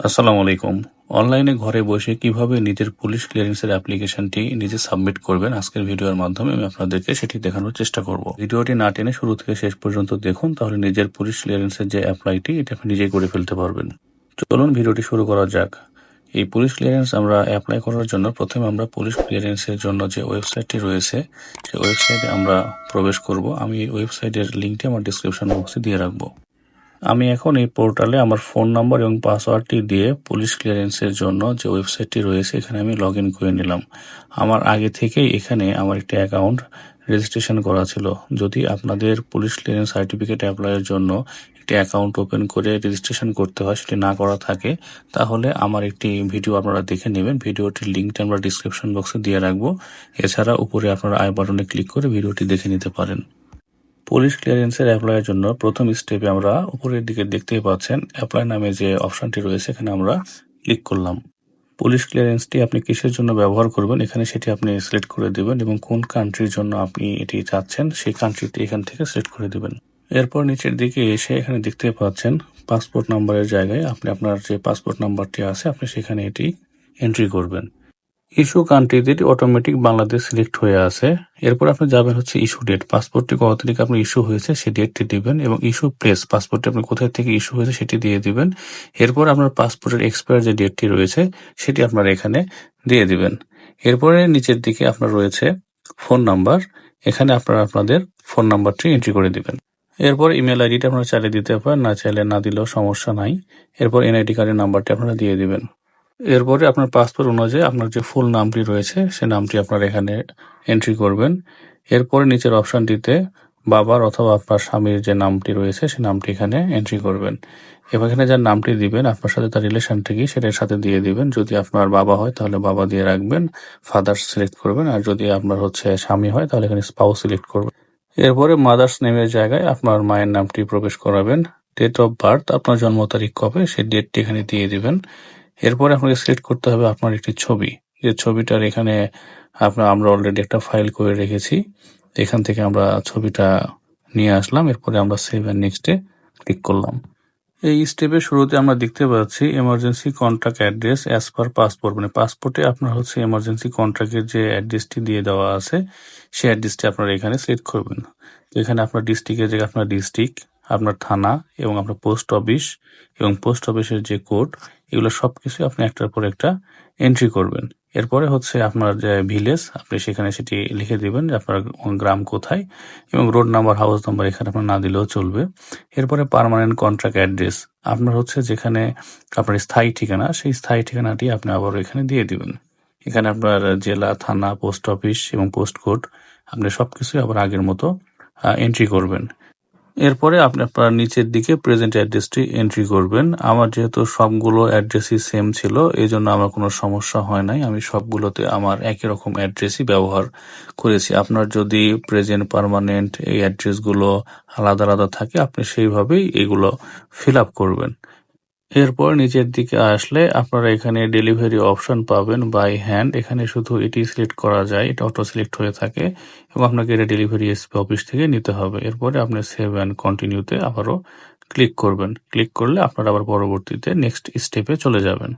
আসসালামু আলাইকুম। অনলাইনে ঘরে বসে কীভাবে নিজের পুলিশ ক্লিয়ারেন্সের অ্যাপ্লিকেশনটি নিজে সাবমিট করবেন আজকের ভিডিওর মাধ্যমে আমি আপনাদেরকে সেটি দেখানোর চেষ্টা করব। ভিডিওটি না টেনে শুরু থেকে শেষ পর্যন্ত দেখুন, তাহলে নিজের পুলিশ ক্লিয়ারেন্সের যে অ্যাপ্লাইটি, এটা আপনি নিজেই করে ফেলতে পারবেন। চলুন ভিডিওটি শুরু করা যাক। এই পুলিশ ক্লিয়ারেন্স আমরা অ্যাপ্লাই করার জন্য প্রথমে আমরা পুলিশ ক্লিয়ারেন্সের জন্য যে ওয়েবসাইটটি রয়েছে সেই ওয়েবসাইটে আমরা প্রবেশ করব। আমি এই ওয়েবসাইটের লিঙ্কটি আমার ডিসক্রিপশন বক্সে দিয়ে রাখব। আমি এখন এই পোর্টালে আমার ফোন নাম্বার এবং পাসওয়ার্ডটি দিয়ে পুলিশ ক্লিয়ারেন্সের জন্য যে ওয়েবসাইটটি রয়েছে, এখানে আমি লগ করে নিলাম। আমার আগে থেকেই এখানে আমার একটি অ্যাকাউন্ট রেজিস্ট্রেশন করা ছিল। যদি আপনাদের পুলিশ ক্লিয়ারেন্স সার্টিফিকেট অ্যাপ্লাইয়ের জন্য একটি অ্যাকাউন্ট ওপেন করে রেজিস্ট্রেশন করতে হয়, সেটি না করা থাকে, তাহলে আমার একটি ভিডিও আপনারা দেখে নেবেন। ভিডিওটির লিঙ্কটা আমরা ডিসক্রিপশন বক্সে দিয়ে রাখব। এছাড়া উপরে আপনারা আই বাটনে ক্লিক করে ভিডিওটি দেখে নিতে পারেন। পুলিশ ক্লিয়ারেন্সের অ্যাপ্লাইয়ের জন্য প্রথম স্টেপে আমরা উপরের দিকে দেখতেই পাচ্ছেন অ্যাপ্লাই নামে যে অপশনটি রয়েছে, এখানে আমরা ক্লিক করলাম। পুলিশ ক্লিয়ারেন্সটি আপনি কিসের জন্য ব্যবহার করবেন, এখানে সেটি আপনি সিলেক্ট করে দেবেন এবং কোন কান্ট্রির জন্য আপনি এটি চাচ্ছেন, সেই কান্ট্রিটি এখান থেকে সিলেক্ট করে দেবেন। এরপর নিচের দিকে এসে এখানে দেখতে পাচ্ছেন পাসপোর্ট নাম্বারের জায়গায় আপনি আপনার যে পাসপোর্ট নাম্বারটি আছে, আপনি সেখানে এটি এন্ট্রি করবেন। ইস্যু কান্ট্রিতে অটোমেটিক বাংলাদেশ সিলেক্ট হয়ে আছে। এরপর আপনি যাবেন হচ্ছে ইস্যু ডেট পাসপোর্টটি কত তারিখে আপনার ইস্যু হয়েছে সেই ডেটটি দিবেন এবং ইস্যু প্লেস পাসপোর্টটি আপনি কোথায় থেকে ইস্যু হয়েছে সেটি দিয়ে দিবেন। এরপর আপনার পাসপোর্টের এক্সপায়ার যে ডেটটি রয়েছে সেটি আপনার এখানে দিয়ে দিবেন। এরপরে নিচের দিকে আপনার রয়েছে ফোন নাম্বার এখানে আপনারা আপনাদের ফোন নাম্বারটি এন্ট্রি করে দিবেন। এরপর ইমেল আইডিটা আপনারা চালিয়ে দিতে পারেন, না চাইলে না দিলেও সমস্যা নাই। এরপর এনআইডি কার্ডের নাম্বারটি আপনারা দিয়ে দিবেন। এরপরে আপনার পাসপোর্ট অনুযায়ী আপনার যে ফুল নামটি রয়েছে, সে নামটি আপনার এখানে এন্ট্রি করবেন। এরপরে নিচের অপশনটিতে বাবার অথবা আপনার স্বামীর যে নামটি রয়েছে, সে নামটি এখানে এন্ট্রি করবেন। এবার এখানে যার নামটি দিবেন, আপনার সাথে তার রিলেশনটি কি সেটার সাথে দিয়ে দিবেন। যদি আপনার বাবা হয়, তাহলে বাবা দিয়ে রাখবেন ফাদার সিলেক্ট করবেন। আর যদি আপনার হচ্ছে স্বামী হয়, তাহলে এখানে স্পাউস সিলেক্ট করবেন। এরপরে মাদার্স নেমের জায়গায় আপনার মায়ের নামটি প্রবেশ করাবেন। ডেট অফ বার্থ আপনার জন্ম তারিখ কবে সেই ডেটটি এখানে দিয়ে দিবেন। এরপরে আপনাকে সিলেক্ট করতে হবে আপনার একটি ছবি। যে ছবিটার এখানে আপনার, আমরা অলরেডি একটা ফাইল করে রেখেছি। এখান থেকে আমরা ছবিটা নিয়ে আসলাম। এরপরে আমরা সেভ অ্যান্ড নেক্সটে ক্লিক করলাম। এই স্টেপের শুরুতে আমরা দেখতে পাচ্ছি emergency contract address as per passport মানে পাসপোর্টে আপনার হচ্ছে এমার্জেন্সি কন্ট্রাক্টের যে অ্যাড্রেসটি দিয়ে দেওয়া আছে, সেই অ্যাড্রেসটি আপনারা এখানে সিলেক্ট করবেন। এখানে আপনার ডিস্ট্রিক্টের জায়গায় আপনার ডিস্ট্রিক্ট আপনার থানা এবং আপনার পোস্ট অফিস এবং পোস্ট অফিসের যে কোড এগুলো সব কিছু আপনি একটার পর একটা এন্ট্রি করবেন। এরপরে হচ্ছে আপনার যে ভিলেজ আপনি সেখানে সেটি লিখে দিবেন যে আপনার গ্রাম কোথায় এবং রোড নাম্বার হাউস নাম্বার এখানে আপনার না দিলেও চলবে। এরপরে পারমানেন্ট কন্ট্রাক্ট অ্যাড্রেস আপনার হচ্ছে যেখানে আপনার স্থায়ী ঠিকানা, সেই স্থায়ী ঠিকানাটি আপনি আবার এখানে দিয়ে দিবেন। এখানে আপনার জেলা, থানা পোস্ট অফিস এবং পোস্ট কোড আপনি সবকিছুই আবার আগের মতো এন্ট্রি করবেন। এরপরে আপনি আপনার নিচের দিকে প্রেজেন্ট অ্যাড্রেসটি এন্ট্রি করবেন। আমার যেহেতু সবগুলো অ্যাড্রেসই সেম ছিল এই জন্য আমার কোনো সমস্যা হয় নাই। আমি সবগুলোতে আমার একই রকম অ্যাড্রেসই ব্যবহার করেছি। আপনার যদি প্রেজেন্ট পারমানেন্ট এই অ্যাড্রেসগুলো আলাদা আলাদা থাকে, আপনি সেইভাবেই এগুলো ফিল আপ করবেন। এরপর নিচের দিকে আসলে আপনারা এখানে ডেলিভারি অপশন পাবেন বাই হ্যান্ড এখানে শুধু এটি সিলেক্ট করা যায়, এটা অটো সিলেক্ট হয়ে থাকে এবং আপনাকে এটা ডেলিভারি এসপি অফিস থেকে নিতে হবে। এরপরে আপনি সেভ অ্যান্ড কন্টিনিউতে আবারও ক্লিক করবেন। ক্লিক করলে আপনারা আবার পরবর্তীতে নেক্সট স্টেপে চলে যাবেন।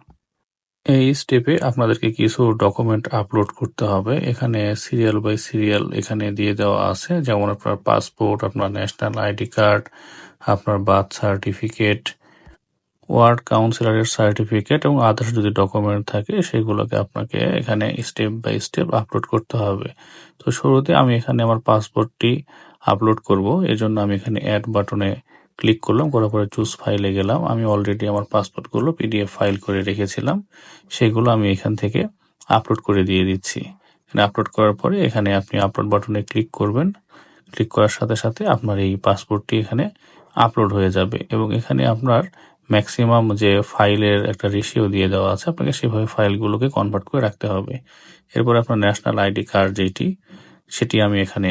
এই স্টেপে আপনাদেরকে কিছু ডকুমেন্ট আপলোড করতে হবে। এখানে সিরিয়াল বাই সিরিয়াল এখানে দিয়ে দেওয়া আছে। যেমন আপনার পাসপোর্ট আপনার ন্যাশনাল আইডি কার্ড আপনার বার্থ সার্টিফিকেট ওয়ার্ড কাউন্সিলরের সার্টিফিকেট এবং আদার্স যদি ডকুমেন্ট থাকে, সেগুলোকে আপনাকে এখানে স্টেপ বাই স্টেপ আপলোড করতে হবে। তো শুরুতে আমি এখানে আমার পাসপোর্টটি আপলোড করব। এজন্য আমি এখানে অ্যাড বাটনে ক্লিক করলাম, করার পরে চুজ ফাইলে গেলাম। আমি অলরেডি আমার পাসপোর্টগুলো পিডিএফ ফাইল করে রেখেছিলাম। সেগুলো আমি এখান থেকে আপলোড করে দিয়ে দিচ্ছি। এখানে আপলোড করার পরে এখানে আপনি আপলোড বাটনে ক্লিক করবেন। ক্লিক করার সাথে সাথে আপনার এই পাসপোর্টটি এখানে আপলোড হয়ে যাবে এবং এখানে আপনার ম্যাক্সিমাম যে ফাইলের একটা রেশিও দিয়ে দেওয়া আছে, আপনাকে সেভাবে ফাইলগুলোকে কনভার্ট করে রাখতে হবে। এরপর আপনার ন্যাশনাল আইডি কার্ড যেটি, সেটি আমি এখানে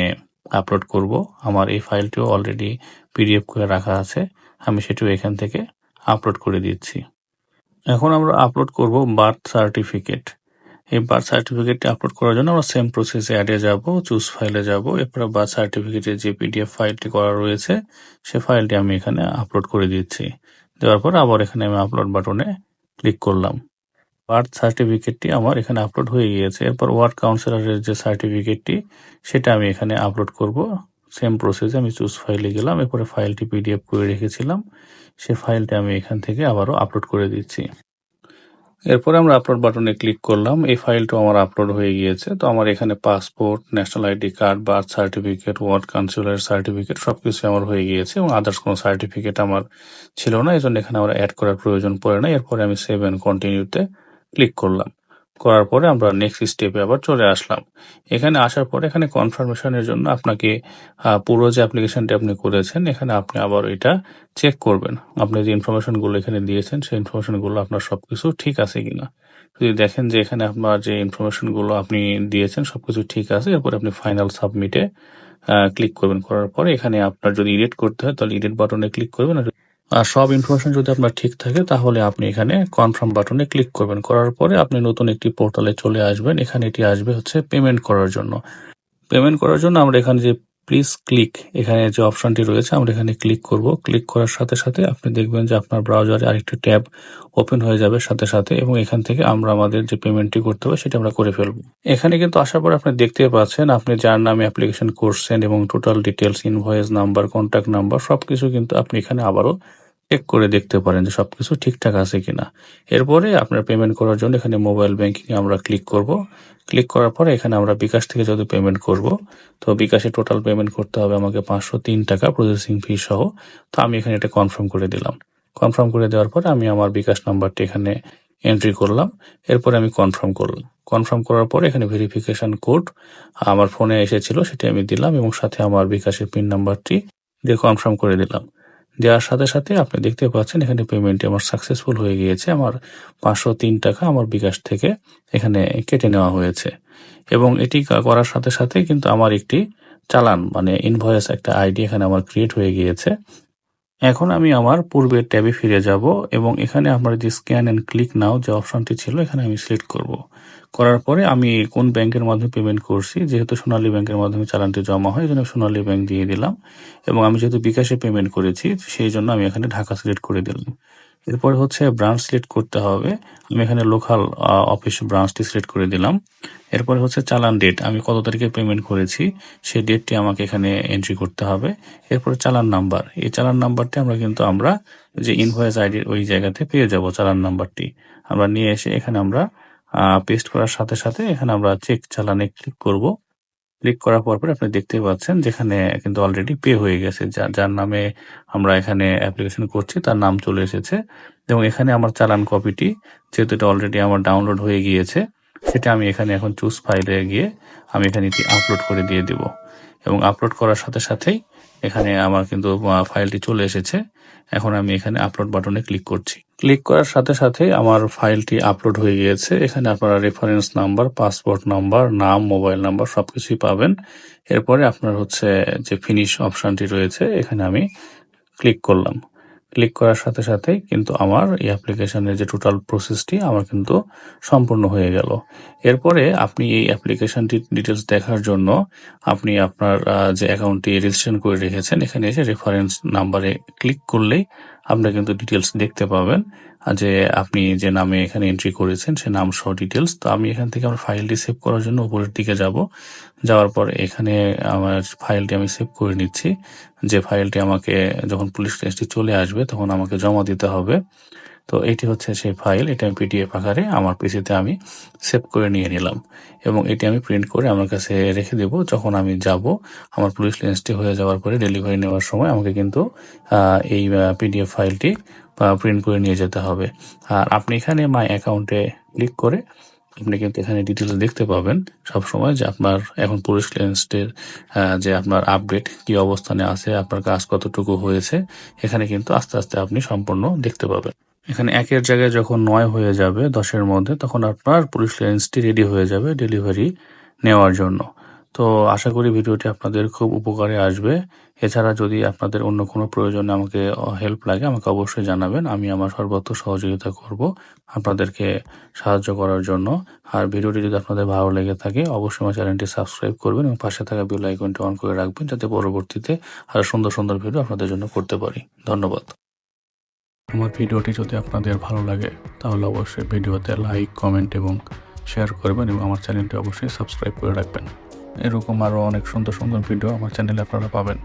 আপলোড করব। আমার এই ফাইলটিও অলরেডি পিডিএফ করে রাখা আছে, আমি সেটিও এখান থেকে আপলোড করে দিচ্ছি। এখন আমরা আপলোড করব বার্থ সার্টিফিকেট এই বার্থ সার্টিফিকেটটি আপলোড করার জন্য আমরা সেম প্রসেসে অ্যাডে যাব চুজ ফাইলে যাব। এরপরে বার্থ সার্টিফিকেটের যে পিডিএফ ফাইলটি করা রয়েছে, সে ফাইলটি আমি এখানে আপলোড করে দিচ্ছি। দেওয়ার পর আবার এখানে আমি আপলোড বাটনে ক্লিক করলাম। বার্থ সার্টিফিকেটটি আমার এখানে আপলোড হয়ে গিয়েছে। এরপর ওয়ার্ড কাউন্সিলরের যে সার্টিফিকেটটি সেটা আমি এখানে আপলোড করব। সেম প্রসেসে আমি চুজ ফাইলে গেলাম, এরপরে ফাইলটি পিডিএফ করে রেখেছিলাম। সে ফাইলটি আমি এখান থেকে আবারও আপলোড করে দিচ্ছি। এরপরে আমরা আপলোড বাটনে ক্লিক করলাম। এই ফাইলটা আমার আপলোড হয়ে গিয়েছে। তো আমার এখানে passport national ID card birth certificate ward কাউন্সিলের সার্টিফিকেট সব কিছু আমার হয়ে গিয়েছে এবং আদার্স কোনো সার্টিফিকেট আমার ছিল না। এই জন্য এখানে আমার অ্যাড করার প্রয়োজন পড়ে না এরপরে আমি সেভ অ্যান্ড কন্টিনিউতে ক্লিক করলাম। করার পরে আমরা নেক্সট স্টেপে আবার চলে আসলাম। এখানে আসার পরে এখানে কনফার্মেশনের জন্য আপনাকে পুরো যে অ্যাপ্লিকেশনটি আপনি করেছেন, এখানে আপনি আবার এটা চেক করবেন। আপনি যে ইনফরমেশনগুলো এখানে দিয়েছেন, সেই ইনফরমেশনগুলো আপনার সব কিছু ঠিক আছে কিনা। যদি দেখেন যে এখানে আপনার যে ইনফরমেশনগুলো আপনি দিয়েছেন সব কিছু ঠিক আছে, এরপর আপনি ফাইনাল সাবমিটে ক্লিক করবেন। করার পরে এখানে আপনার যদি এডিট করতে হয়, তাহলে এডিট বাটনে ক্লিক করবেন, আর আর সব ইনফরমেশন যদি আপনার ঠিক থাকে, তাহলে আপনি এখানে কনফার্ম বাটনে ক্লিক করবেন। করার পরে আপনি নতুন একটি পোর্টালে চলে আসবেন। এখানে এটি আসবে হচ্ছে পেমেন্ট করার জন্য। পেমেন্ট করার জন্য আমরা এখানে যে প্লিজ ক্লিক এখানে যে অপশনটি রয়েছে, আমরা এখানে ক্লিক করব। ক্লিক করার সাথে সাথে আপনি দেখবেন যে আপনার ব্রাউজারে আরেকটি ট্যাব ওপেন হয়ে যাবে সাথে সাথে এবং এখান থেকে আমরা আমাদের যে পেমেন্টটি করতে হবে সেটা আমরা করে ফেলব। এখানে কিন্তু আসার পর আপনি দেখতে পাচ্ছেন, আপনি যার নামে অ্যাপ্লিকেশন করছেন এবং total details invoice number contact number সবকিছু কিন্তু আপনি এখানে আবারও চেক করে দেখতে পারেন যে সবকিছু ঠিকঠাক আছে কিনা। এরপরে আপনার পেমেন্ট করার জন্য এখানে মোবাইল ব্যাংকিং আমরা ক্লিক করব। ক্লিক করার পরে এখানে আমরা বিকাশ থেকে যদি পেমেন্ট করব, তো বিকাশে টোটাল পেমেন্ট করতে হবে আমাকে পাঁচশো তিন টাকা প্রসেসিং ফি সহ। তো আমি এখানে এটা কনফার্ম করে দিলাম। কনফার্ম করে দেওয়ার পরে আমি আমার বিকাশ নাম্বারটি এখানে এন্ট্রি করলাম। এরপরে আমি কনফার্ম করলাম। কনফার্ম করার পরে এখানে ভেরিফিকেশন কোড আমার ফোনে এসেছিল, সেটি আমি দিলাম এবং সাথে আমার বিকাশের পিন নাম্বারটি দিয়ে কনফার্ম করে দিলাম। দেওয়ার সাথে সাথে আপনি দেখতে পাচ্ছেন এখানে পেমেন্টটি আমার সাকসেসফুল হয়ে গিয়েছে। আমার পাঁচশো তিন টাকা আমার বিকাশ থেকে এখানে কেটে নেওয়া হয়েছে। এবং এটি করার সাথে সাথে কিন্তু আমার একটি চালান মানে ইনভয়েস একটা আইডি এখানে আমার ক্রিয়েট হয়ে গিয়েছে। এখন আমি আমার পূর্বের ট্যাবে ফিরে যাব এবং এখানে আমার যে স্ক্যান অ্যান্ড ক্লিক নাও যে অপশনটি ছিল, এখানে আমি সিলেক্ট করব। করার পরে আমি কোন ব্যাংকের মাধ্যমে পেমেন্ট করছি, যেহেতু সোনালী ব্যাংকের মাধ্যমে চালানটি জমা হয় এই জন্য সোনালী ব্যাংক দিয়ে দিলাম। এবং আমি যেহেতু বিকাশে পেমেন্ট করেছি, সেই জন্য আমি এখানে ঢাকা সিলেক্ট করে দিলাম। এরপরে হচ্ছে ব্রাঞ্চ সিলেক্ট করতে হবে। আমি এখানে লোকাল অফিস ব্রাঞ্চটি সিলেক্ট করে দিলাম। এরপরে হচ্ছে চালান ডেট আমি কত তারিখে পেমেন্ট করেছি, সেই ডেটটি আমাকে এখানে এন্ট্রি করতে হবে। এরপরে চালান নাম্বার এই চালান নাম্বারটি আমরা কিন্তু আমরা যে ইনভয়েস আইডির ওই জায়গাতে পেয়ে যাব চালান নাম্বারটি আমরা নিয়ে এসে এখানে আমরা পেস্ট করার সাথে সাথে এখানে আমরা চেক চালানে ক্লিক করব। ক্লিক করার পর পরে আপনি দেখতেই পাচ্ছেন যেখানে কিন্তু অলরেডি পে হয়ে গেছে যার নামে আমরা এখানে অ্যাপ্লিকেশন করছি, তার নাম চলে এসেছে। এবং এখানে আমার চালান কপিটি যেহেতু এটা অলরেডি আমার ডাউনলোড হয়ে গিয়েছে, সেটা আমি এখানে এখন চুজ ফাইলে গিয়ে আমি এখানে আপলোড করে দিয়ে দিব। এবং আপলোড করার সাথে সাথেই এখানে আমার কিন্তু ফাইলটি চলে এসেছে। এখন আমি এখানে আপলোড বাটনে ক্লিক করছি। ক্লিক করার সাথে সাথে আমার ফাইলটি আপলোড হয়ে গিয়েছে। এখানে আপনারা রেফারেন্স নাম্বার পাসপোর্ট নাম্বার নাম মোবাইল নাম্বার সবকিছুই পাবেন। এরপরে আপনার হচ্ছে যে ফিনিশ অপশানটি রয়েছে, এখানে আমি ক্লিক করলাম। ক্লিক করার সাথে সাথে কিন্তু আমার এই অ্যাপ্লিকেশনের যে টোটাল প্রসেসটি আমার কিন্তু সম্পূর্ণ হয়ে গেল। এরপরে আপনি এই অ্যাপ্লিকেশনটির ডিটেলস দেখার জন্য আপনি আপনার যে অ্যাকাউন্টটি রেজিস্ট্রেশন করে রেখেছেন, এখানে এসে রেফারেন্স নাম্বারে ক্লিক করলেই আপনার কিন্তু ডিটেলস দেখতে পাবেন। যে আপনি যে নামে এখানে এন্ট্রি করেছেন, সে নাম সহ ডিটেলস তো আমি এখান থেকে আমার ফাইলটি সেভ করার জন্য উপরের দিকে যাব। যাওয়ার পর এখানে আমার ফাইলটি আমি সেভ করে নিচ্ছি। যে ফাইলটি আমাকে যখন পুলিশ কেসটি চলে আসবে, তখন আমাকে জমা দিতে হবে। তো এটি হচ্ছে সেই ফাইল এটা আমি পিডিএফ আকারে আমার পিসিতে আমি সেভ করে নিয়ে নিলাম। এবং এটি আমি প্রিন্ট করে আমার কাছে রেখে দেব। যখন আমি যাব, আমার পুলিশ লেন্সটি হয়ে যাওয়ার পরে ডেলিভারি নেওয়ার সময় আমাকে কিন্তু এই পিডিএফ ফাইলটি প্রিন্ট করে নিয়ে যেতে হবে। আর আপনি এখানে মাই অ্যাকাউন্টে ক্লিক করে আপনি কিন্তু এখানে ডিটেলস দেখতে পাবেন সব সময় যে আপনার এখন পুলিশ ক্লিয়ারেন্সের যে আপনার আপডেট কি অবস্থানে আছে, আপনার কাজ কতটুকু হয়েছে, এখানে কিন্তু আস্তে আস্তে আপনি সম্পূর্ণ দেখতে পাবেন। এখানে একের জায়গায় যখন নয় হয়ে যাবে দশের মধ্যে, তখন আপনার পুলিশ ক্লিয়ারেন্সটি রেডি হয়ে যাবে ডেলিভারি নেওয়ার জন্য। তো আশা করি ভিডিওটি আপনাদের খুব উপকারে আসবে। এছাড়া যদি আপনাদের অন্য কোনো প্রয়োজনে আমাকে হেল্প লাগে, আমাকে অবশ্যই জানাবেন। আমি আমার সর্বোচ্চ সহযোগিতা করব আপনাদেরকে সাহায্য করার জন্য। আর ভিডিওটি যদি আপনাদের ভালো লেগে থাকে, অবশ্যই আমার চ্যানেলটি সাবস্ক্রাইব করবেন এবং পাশে থাকা বেল আইকনটি অন করে রাখবেন, যাতে পরবর্তীতে আরও সুন্দর সুন্দর ভিডিও আপনাদের জন্য করতে পারি। ধন্যবাদ। আমার ভিডিওটি যদি আপনাদের ভালো লাগে, তাহলে অবশ্যই ভিডিওতে লাইক কমেন্ট এবং শেয়ার করবেন এবং আমার চ্যানেলটি অবশ্যই সাবস্ক্রাইব করে রাখবেন। এরকম আরও অনেক সুন্দর সুন্দর ভিডিও আমার চ্যানেলে আপনারা পাবেন।